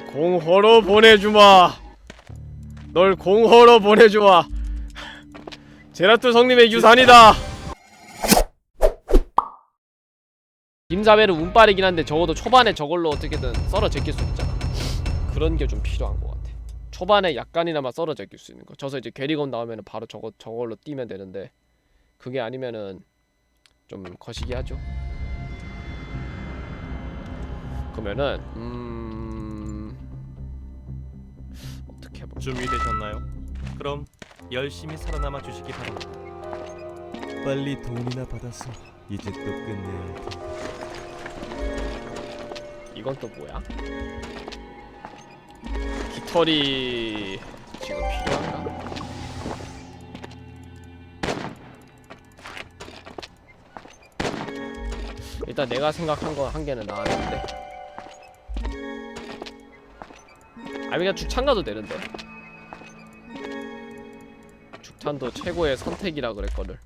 널 공허로 보내주마. 널 공허로 보내주마. 제라투 성님의 유산이다. 김사배는 운빨이긴 한데 적어도 초반에 저걸로 어떻게든 썰어 제낄 수 있잖아. 그런 게 좀 필요한 것 같아. 초반에 약간이나마 썰어 제낄 수 있는 거. 저서 이제 괴리건 나오면은 바로 저거 저걸로 뛰면 되는데 그게 아니면은 좀 거시기 하죠. 그러면은 음 해볼까? 준비되셨나요? 그럼 열심히 살아남아 주시기 바랍니다. 빨리 돈이나 받아서 이제 또 끝내야 할 텐데. 이건 또 뭐야? 깃털이 지금 필요한가? 일단 내가 생각한 거한 개는 나왔는데 아 그냥 죽창 가도 되는데 죽탄도 최고의 선택이라 그랬거든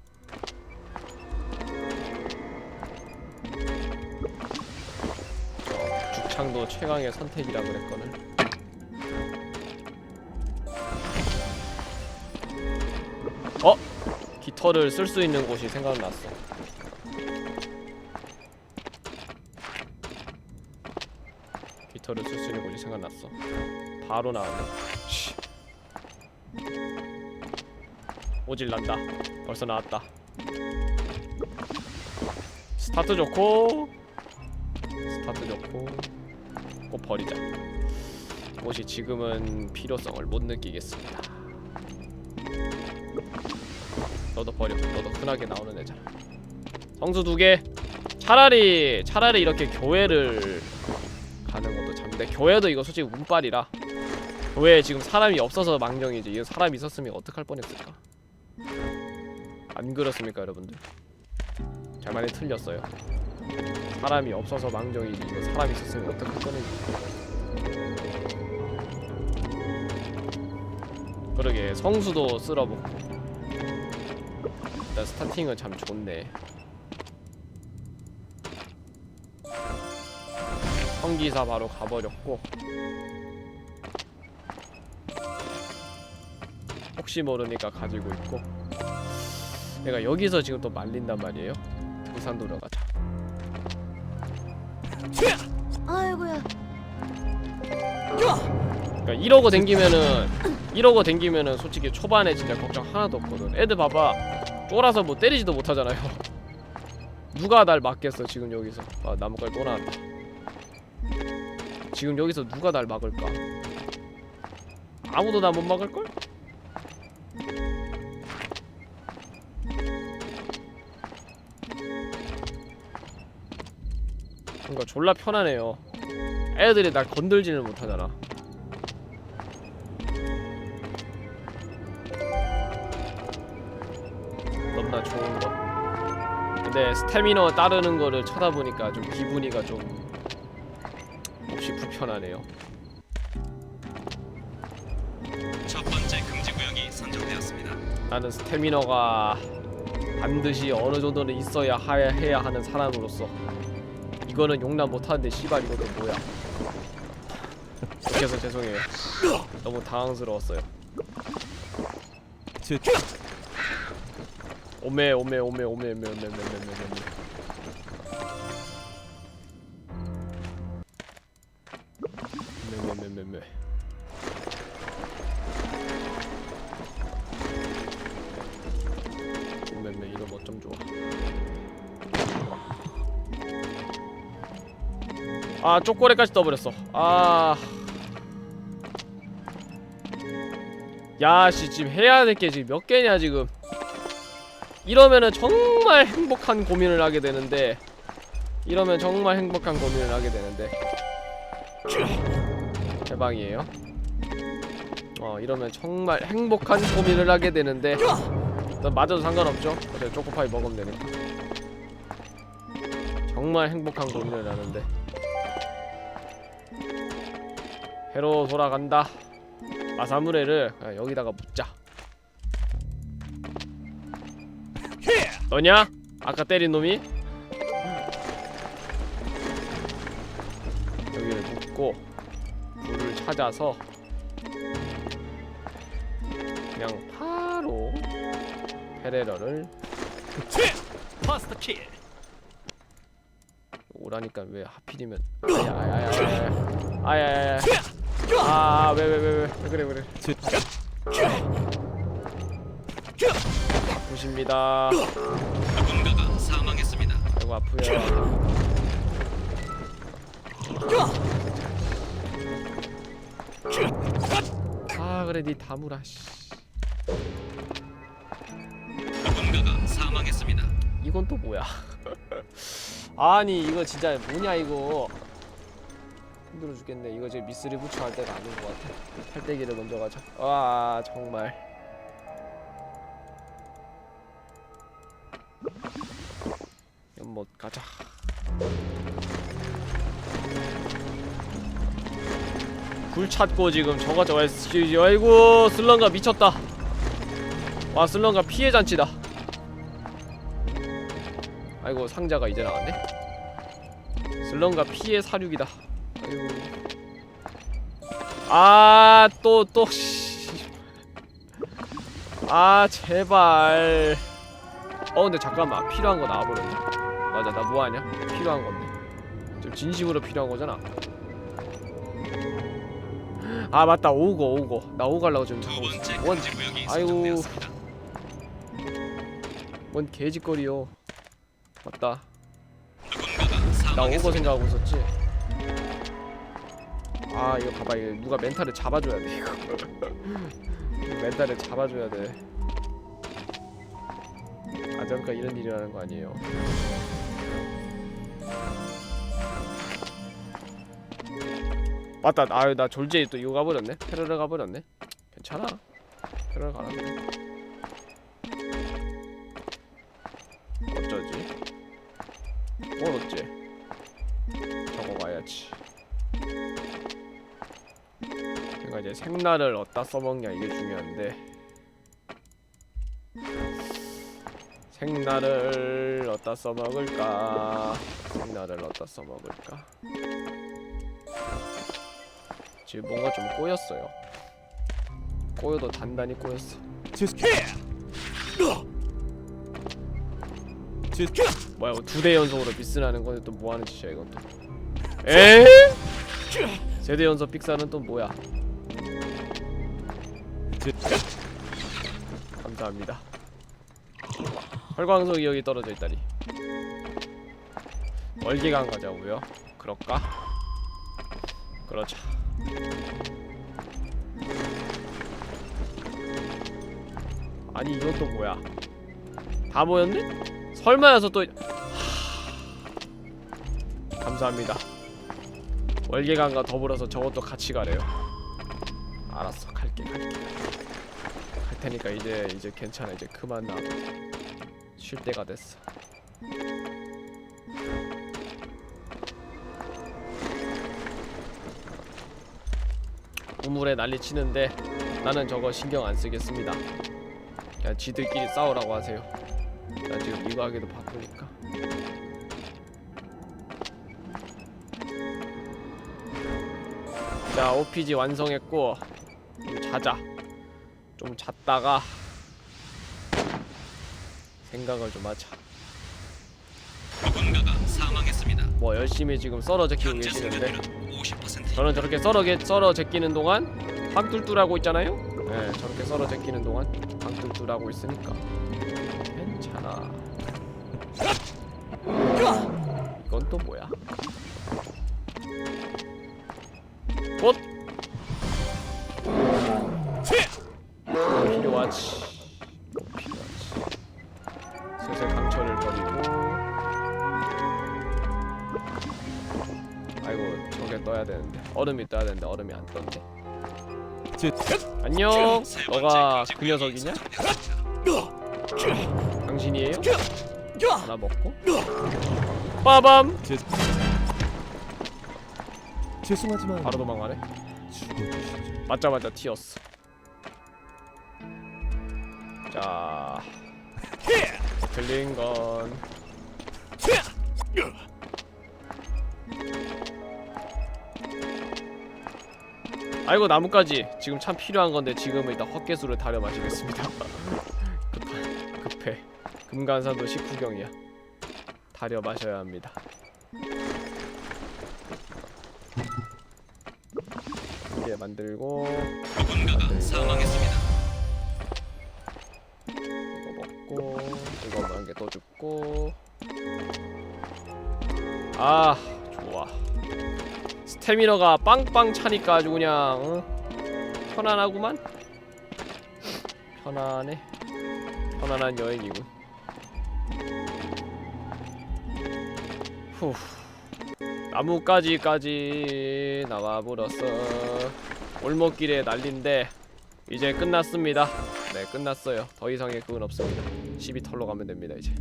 죽창도 최강의 선택이라 그랬거든. 어? 깃털을 쓸 수 있는 곳이 생각났어. 깃털을 쓸수 있는 곳이 생각났어. 바로 나왔네. 씨. 오질 난다. 벌써 나왔다. 스타트 좋고 스타트 좋고 꼭 버리자 옷이 지금은 필요성을 못 느끼겠습니다 너도 버려 너도 흔하게 나오는 애잖아 성수 두개 차라리 차라리 이렇게 교회를 것도 참데 교회도 이거 솔직히 운빨이라. 교회에 지금 사람이 없어서 망정이지. 이거 사람이 있었으면 어떡할 뻔했을까? 안 그렇습니까 여러분들? 잘 많이 틀렸어요. 사람이 없어서 망정이지. 이거 사람이 있었으면 어떡할 뻔했지. 그러게 성수도 쓸어보고. 일단 스타팅은 참 좋네 성기사 바로 가버렸고 혹시 모르니까 가지고 있고 내가 여기서 지금 또 말린단 말이에요 등산도로 가자 아이고야. 그러니까 이러고 댕기면은 이러고 댕기면은 솔직히 초반에 진짜 걱정 하나도 없거든. 애들 봐봐 쫄아서 뭐 때리지도 못하잖아요. 누가 날 막겠어 지금 여기서. 아 나뭇가지 또 나왔다. 지금 여기서 누가 날 막을까? 아무도 나 못 막을 걸? 그러니까 졸라 편하네요. 애들이 날 건들지를 못하잖아. 너무나 좋은 거. 근데 스태미너 따르는 거를 쳐다보니까 좀 기분이가 좀 편하네요. 첫 번째 금지 구역이 선정되었습니다. 나는 스태미너가 반드시 어느 정도는 있어야 하- 해야 하는 사람으로서 이거는 용납 못하는데 씨발 이것도 뭐야? 해서 죄송해요. 너무 당황스러웠어요. 오메 오메 오메 오메 오메 오메 오메 오메 오메 아 쪼꼬레까지 떠버렸어. 아. 야씨 지금 해야 될 게 지금 몇 개냐 지금. 이러면은 정말 행복한 고민을 하게 되는데 이러면 정말 행복한 고민을 하게 되는데. 대박이에요. 어 이러면 정말 행복한 고민을 하게 되는데 넌 맞아도 상관없죠? 어차피 초코파이 먹으면 되니까. 정말 행복한 고민을 하는데 해로 돌아간다 마사무레를 여기다가 묻자 너냐? 아까 때린 놈이? 여기를 묶고 불을 찾아서 그냥 바로 페레러를. 오라니까 왜 하필이면 아야야야야야 아야야야 아왜 왜 왜 왜 그래 그래. 제- 아프십니다. 누군가가 사망했습니다. 아이고 아프요 아 그래 니 다무라 씨. 누군가가 사망했습니다. 이건 또 뭐야? 아니 이거 진짜 뭐냐 이거 힘들어 죽겠네. 이거 지금 미스리 부처 할 때가 아닌 것 같아. 팔대기를 먼저 가자. 와 정말. 연못 가자. 불 찾고 지금 저거 저거 씨, 아이고 슬런가 미쳤다. 와 슬런가 피해 잔치다. 아이고 상자가 이제 나왔네. 슬런가 피해 사륙이다 아이고 아또또 아 제발. 어 근데 잠깐만. 필요한 거 나와버렸네. 맞아 나 뭐하냐? 필요한 건데. 좀 진심으로 필요한 거잖아. 아 맞다. 오고 오고. 나 오고 하려고 지금 번째 있어 구역이 아이고. 뭔 개짓거리요. 맞다. 나 사망했습니다. 생각하고 있었지 아 이거 봐봐. 이거 누가 멘탈을 잡아줘야 돼 이거. 멘탈을 잡아줘야 돼. 아잠까 이런 일이라는 거 아니에요. 맞다. 아유 나 졸제이 또 이거 가버렸네. 페르르 가버렸네. 괜찮아. 페르르 가라 생날을 어디다 써먹냐 이게 중요한데. 생날을 어디다 써먹을까? 생날을 어디다 써먹을까? 지금 뭔가 좀 꼬였어요. 꼬여도 단단히 꼬였어. 뭐야 두대 연속으로 비스나는 건데 또 뭐하는 짓이야 이건 또. 에? 세대 연속 픽사는 또 뭐야? 제 감사합니다. 헐광석이 여기 떨어져 있다니. 월계강 가자고요? 그럴까? 그렇죠 아니 또 뭐야? 다 모였네? 설마여서 또 하... 감사합니다. 월계강과 더불어서 저것도 같이 가래요. 알았어 갈게 갈게. 갈 테니까 이제 이제 괜찮아. 이제 그만 놔둬 쉴 때가 됐어. 우물에 난리 치는데 나는 저거 신경 안 쓰겠습니다. 그냥 지들끼리 싸우라고 하세요. 난 지금 이거 하기도 바쁘니까. 자 OPG 완성했고 좀 자자 좀 잤다가 생각을 좀 하자 누군가가 사망했습니다. 뭐 열심히 지금 썰어 제끼고 현재 계시는데 승률은 50%. 저는 저렇게 썰어 게 썰어 제끼는 동안 방뚫뚫하고 있잖아요. 네, 저렇게 썰어 제끼는 동안 방뚫뚫하고 있으니까 괜찮아. 이건 또 뭐야? 꽃 필요하지. 필요하지. 슬슬 강철을 버리고. 아이고 저게 떠야 되는데 얼음이 떠야 되는데 얼음이 안 떴네. 제 안녕. 너가 그 녀석이냐? 당신이에요? 하나 먹고. 빠밤. 제 죄송하지만 바로 도망가네. 맞자마자 튀었어. 자. 틀린 건. 아이고 나뭇가지. 지금 참 필요한 건데 지금은 일단 헛개수를 다려 마시겠습니다. 급해. 금강산도 식후경이야. 다려 마셔야 합니다. 이게 만들고. 누군가가 사망했습니다. 이거 한 개 더 줍고. 아 좋아. 스태미너가 빵빵 차니까 아주 그냥 어? 편안하구만? 편안해. 편안한 여행이군. 후 나뭇가지까지 나와버렸어. 올목길에 난린데 이제 끝났습니다. 네 끝났어요. 더 이상의 그건 없습니다 12털로 가면 됩니다 이제.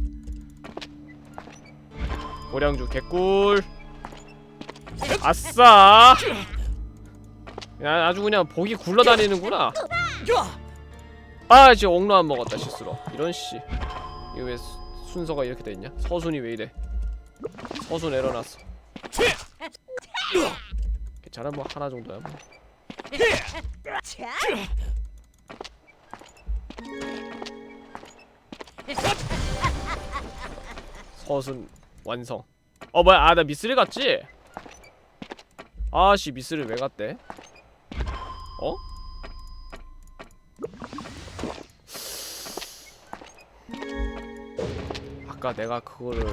고량주 개꿀. 아싸! 야 아주 그냥 복이 굴러다니는구나. 아 지금 옥로 안 먹었다 실수로. 이런 씨. 이거 왜 수- 순서가 이렇게 돼있냐? 서순이 왜 이래? 서순 에러났어. 괜찮아 뭐 하나 정도야 뭐 서순 완성. 어 뭐야? 아 나 미스를 갔지? 아씨 미스를 왜 갔대? 어? 아까 내가 그거를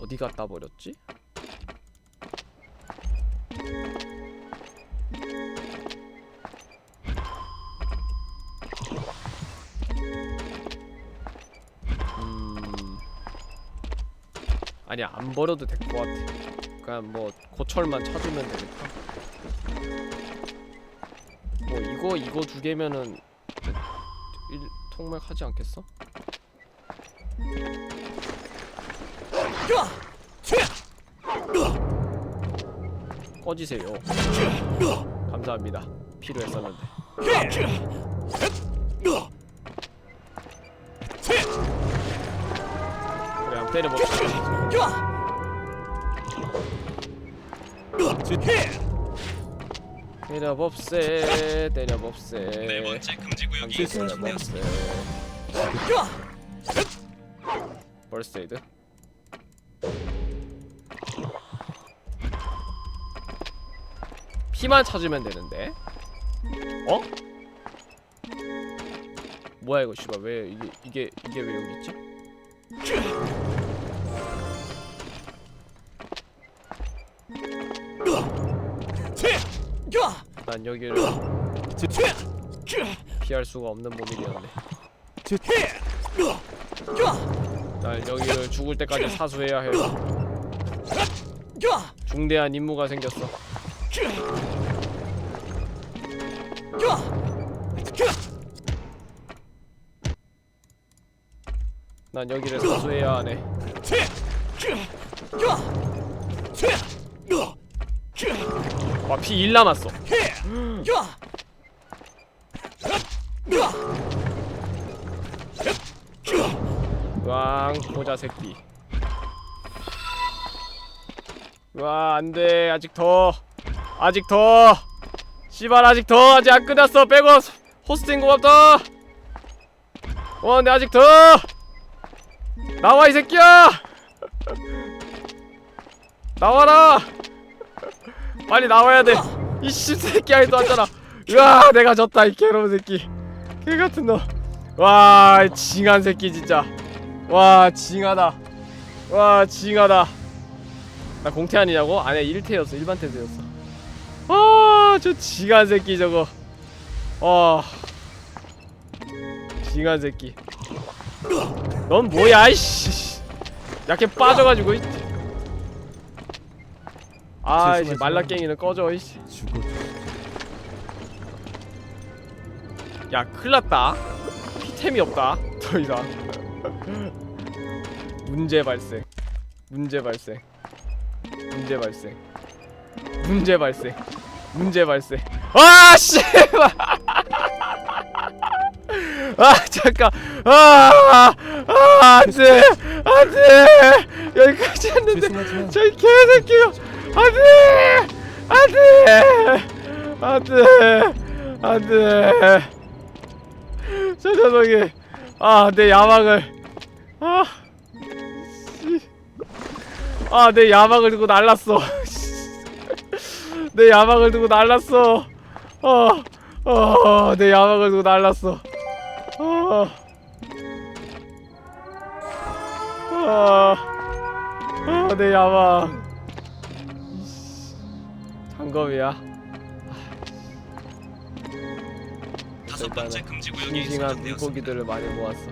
어디 갖다 버렸지? 아니 안 버려도 될 것 같아. 그냥 뭐 고철만 찾으면 되니까. 뭐 이거 이거 두 개면은 일 통맥 하지 않겠어? 꺼지세요. 감사합니다. 필요했었는데. 그래 한번 때려봅시다. 때려봅세 때려봅세. 네 번째 금지 구역이 당신 설정되었습니다. 때려봅세 벌스에이드 피만 찾으면 되는데. 어? 뭐야 이거 씨발. 왜 이게 이게 이게 왜 여기 있지? 난 여기를 피할 수가 없는 몸이 되었네. 난 여기를 죽을 때까지 사수해야 해. 중대한 임무가 생겼어. 난 여기를 사수해야 하네. 와, 피 1 남았어. 왕 보자 새끼. 와 안돼. 아직 더. 아직 더. 씨발 아직 더. 아직 안 끝났어. 빼고 호스팅 고맙다. 와 근데 아직 더. 나와 이 새끼야. 나와라 빨리 나와야 돼 이 씹새끼야 또 왔잖아. 으아 내가 졌다 이 괴로운 새끼. 개 같은 놈 와 징한 새끼 진짜. 와 징하다. 와 징하다. 나 공태 아니냐고? 아니야 1태였어. 일반 태세였어. 아저 징한 새끼 저거. 아. 징한 새끼. 넌 뭐야 이씨. 약해 빠져가지고 이 아, 이제 죄송하지만- 말라깽이는 꺼져, 이씨. 죽어. 야, 큰일 났다. 피템이 없다. 더 이상. 문제 발생. 문제 발생. 문제 발생. 문제 발생. 문제 발생. 아, 씨발! 아, 잠깐. 아, 아, 안 돼. 안 돼. 여기까지 했는데. 저이 개새끼가 안돼! 안돼! 안돼! 안돼! 저 녀석이 아내 야망을. 아아내 야망을 두고 날랐어. 내 야망을 두고 날랐어. 어어내 야망을 두고 날랐어. 어. 아, 아, 내 야망. 장검이야. 다섯 번째 금지 구역이 싱싱한 선정되었습니다. 물고기들을 많이 모았어.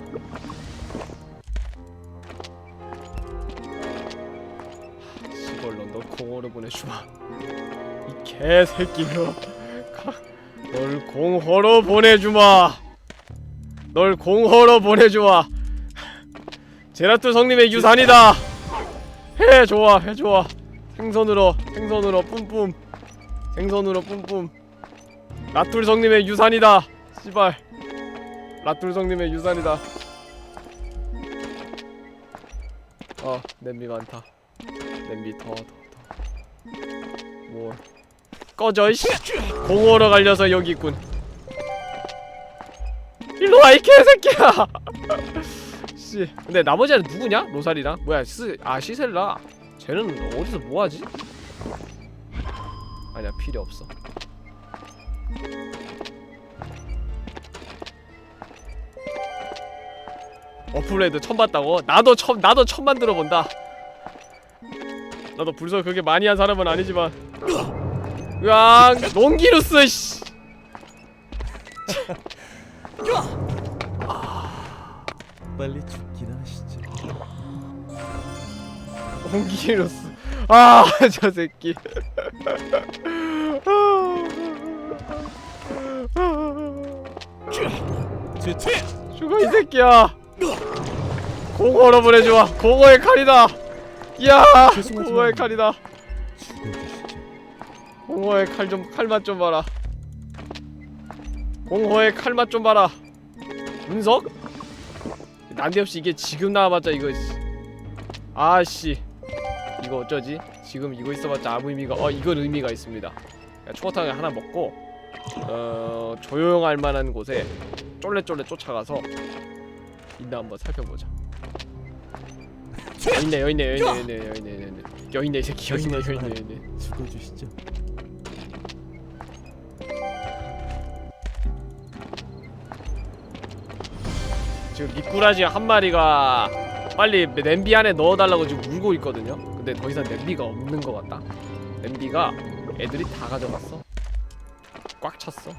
시벌로 너 공허로 보내주마. 이 개새끼로. 가- 널 공허로 보내주마. 널 공허로 보내주마. 제라투 성님의 유산이다. 해 좋아 해 좋아. 생선으로 생선으로 뿜뿜. 생선으로 뿜뿜. 라툴 성님의 유산이다. 씨발. 라툴 성님의 유산이다. 어 냄비 많다. 냄비 더더 더. 뭘? 꺼져 이씨. 공허로 갈려서 여기 있군. 일로 와 이 개새끼야. 씨. 근데 나머지 애는 누구냐? 로살이랑 뭐야? 스, 아 시셀라. 쟤는 어디서 뭐하지? 아니야 필요 없어. 어플레이드 처음 봤다고? 나도 처음 나도 처음 만들어 본다. 나도 불소 그렇게 많이 한 사람은 아니지만. 으앙 롱기루스 씨. 빨리 죽기나 하시죠. 롱기루스. 아 저 새끼. 죽어 이 새끼야. 공허로 보내줘와. 공허의 칼이다. 죄송하지만- 공허의 칼이다. 공허의 칼 좀 칼맛 좀 봐라. 공허의 칼맛 좀 봐라. 문석? 난데없이 이게 지금 나와봤자 이거 씨. 아씨 이거 어쩌지? 지금 이거 있어봤자 아무 의미가 어 이건 의미가 있습니다. 추어탕을 하나 먹고 어 조용할 만한 곳에 쫄래쫄래 쫓아가서 있나 한번 살펴보자. 여기 있네 여기 있네 여기 있네 여기 있네 여기 있네 여기 있네 여기 있네 이 새끼 여기 있네 여기 있네 여기 있네. 죽어주시죠. 지금 미꾸라지 한 마리가 빨리 냄비 안에 넣어달라고 지금 울고 있거든요. 근데 더 이상 냄비가 없는 것 같다. 냄비가 애들이 다 가져갔어. 꽉 찼어.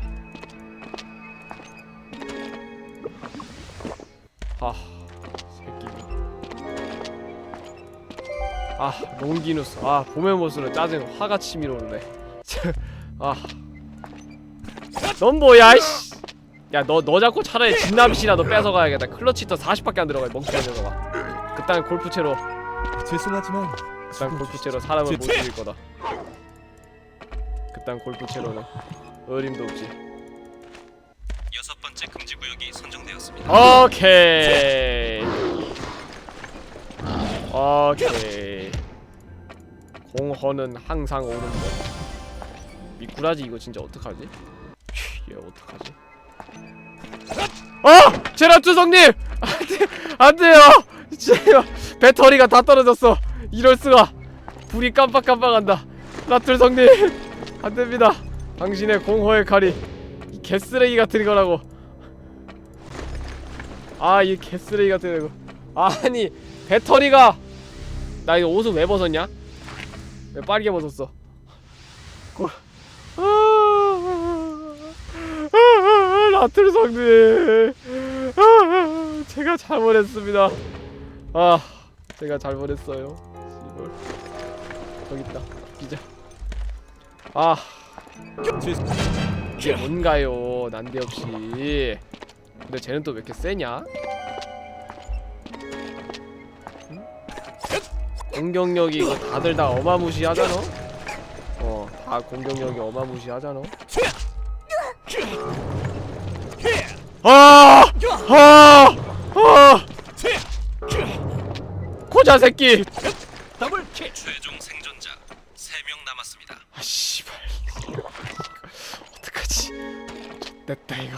아, 새끼. 아, 롱기누스. 아, 봄의 모습은 짜증 화가 치밀어 오르네. 아. 넌 뭐야, 씨. 야너너 잡고 차라리 진남씨라도 뺏어가야겠다 클러치 터 40밖에 안 들어가 이 멍청한 녀석아 그딴 골프채로 죄송하지만 그딴 골프채로 사람을 못 죽일 거다 그딴 골프채로는 어림도 없지 여섯 번째 금지 구역이 선정되었습니다. 오케이 오케이 공허는 항상 오는 법 미꾸라지 이거 진짜 어떡하지? 휘, 얘 어떡하지? 어! 제라투성님! 안돼 안돼요! 제가 배터리가 다 떨어졌어 이럴 수가. 불이 깜빡깜빡한다. 라툴성님 안됩니다. 당신의 공허의 칼이 이 개쓰레기 같은 거라고. 아 이 개쓰레기 같은 거 아니 배터리가. 나 이거 옷을 왜 벗었냐? 왜 빨개 벗었어? 고... 아, 라틀 성님. 아, 제가 잘못했습니다. 아 제가 잘못했어요 씨발 저기 있다 기자 아. 이게 뭔가요 난데없이 근데 쟤는 또 왜 이렇게 세냐? 응? 공격력이 이거 다들 다 어마무시하잖아? 어, 다 공격력이 어마무시하잖아? 아! 아! 아! 고자 새끼! 최종 생존자 3명 남았습니다. 아 씨발. 됐다 이거.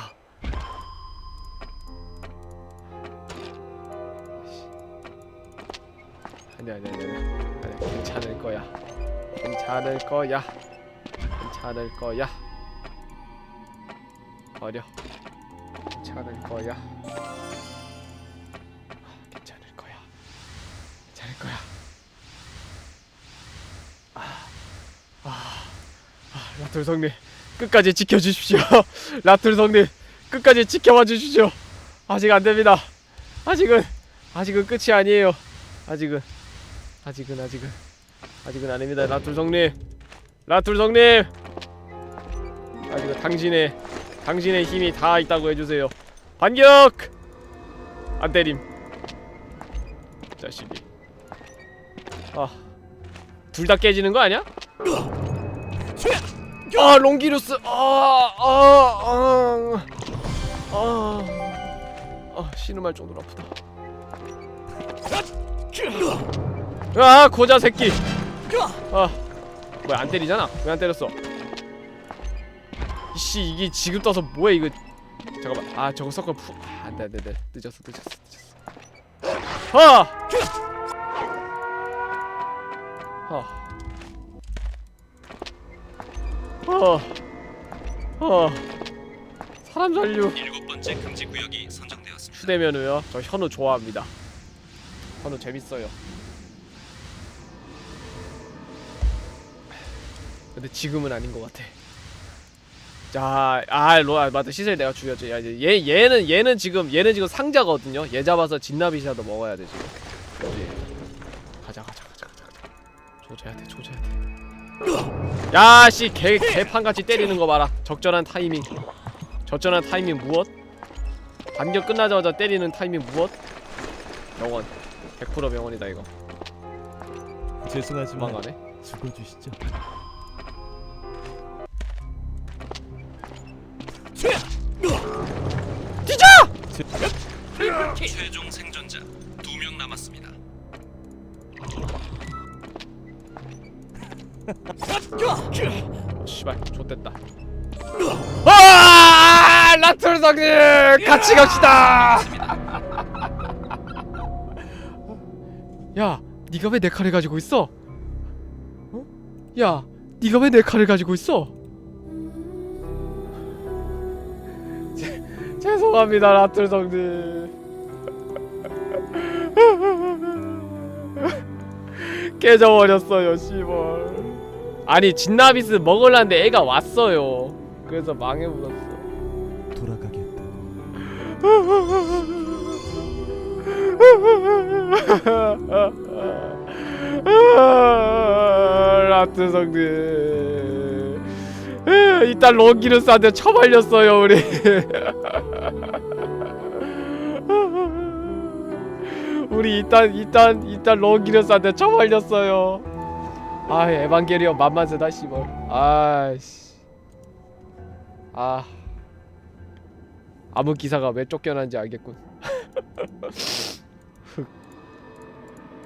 아니 아니 아니. 아니 괜찮을 거야. 괜찮을 거야. 괜찮을 거야. 버려. 괜찮을 거야 라툴 성님 끝까지 지켜주십시오. 라툴 성님 끝까지 지켜봐 주십시오. 아직 안 됩니다. 아직은 아직은 끝이 아니에요. 아직은 아직은 아직은 아직은 아닙니다. 라툴 성님 라툴 성님 아직은 당신의 당신의 힘이 다 있다고 해주세요. 반격 안 때림 자식이 아둘 다 깨지는 거 아니야? 아 롱기루스. 아아아 아. 아, 아, 신음할 정도로 아프다. 아 고자 새끼. 아 뭐야 안 때리잖아? 왜 안 때렸어? 이씨 이게 지금 떠서 뭐야 이거? 잠깐만. 아 저거 섞어 푸. 아, 안돼 안돼 안돼. 늦었어 늦었어 늦었어. 아! 아 어, 어, 사람 살류 일곱 번째 금지 구역이 선정되었습니다. 휴대면허요. 저 현우 좋아합니다. 현우 재밌어요. 근데 지금은 아닌 것 같아. 자, 아, 로아 맞다 시세 내가 죽였지. 야, 이제 얘 얘는 얘는 지금 얘는 지금 상자거든요. 얘 잡아서 진나비샤도 먹어야 돼 지금. 가자, 가자, 가자, 가자. 조져야 돼, 조져야 돼. 야씨 개 개판같이 때리는 거 봐라 적절한 타이밍 적절한 타이밍 무엇? 반격 끝나자마자 때리는 타이밍 무엇? 명원 100% 명원이다 이거 죄송하지만 도망가네 죽어주시죠. 최종 생존자 두 명 남았습니다. 어, 씨발 좆됐다 아 라툴 성님 같이 갑시다 야 니가 왜 내 칼을 가지고 있어? 어? 야 니가 왜 내 칼을 가지고 있어? 제, 죄송합니다 라툴 성님 깨져버렸어요 씨발 아니 진나비스 먹으려는데 애가 왔어요. 그래서 망해버렸어. 돌아가겠다고. 라트 성님 이딴 롱기루스한테 처발렸어요 우리. 우리 이딴 이딴 이딴 롱기루스한테 처발렸어요 아 에반게리온 만만세다 씨발. 아씨. 아. 아무 기사가 왜 쫓겨난지 알겠군. 흑.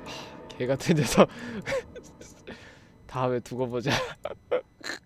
하, 개 같은 녀석. 다음에 두고 보자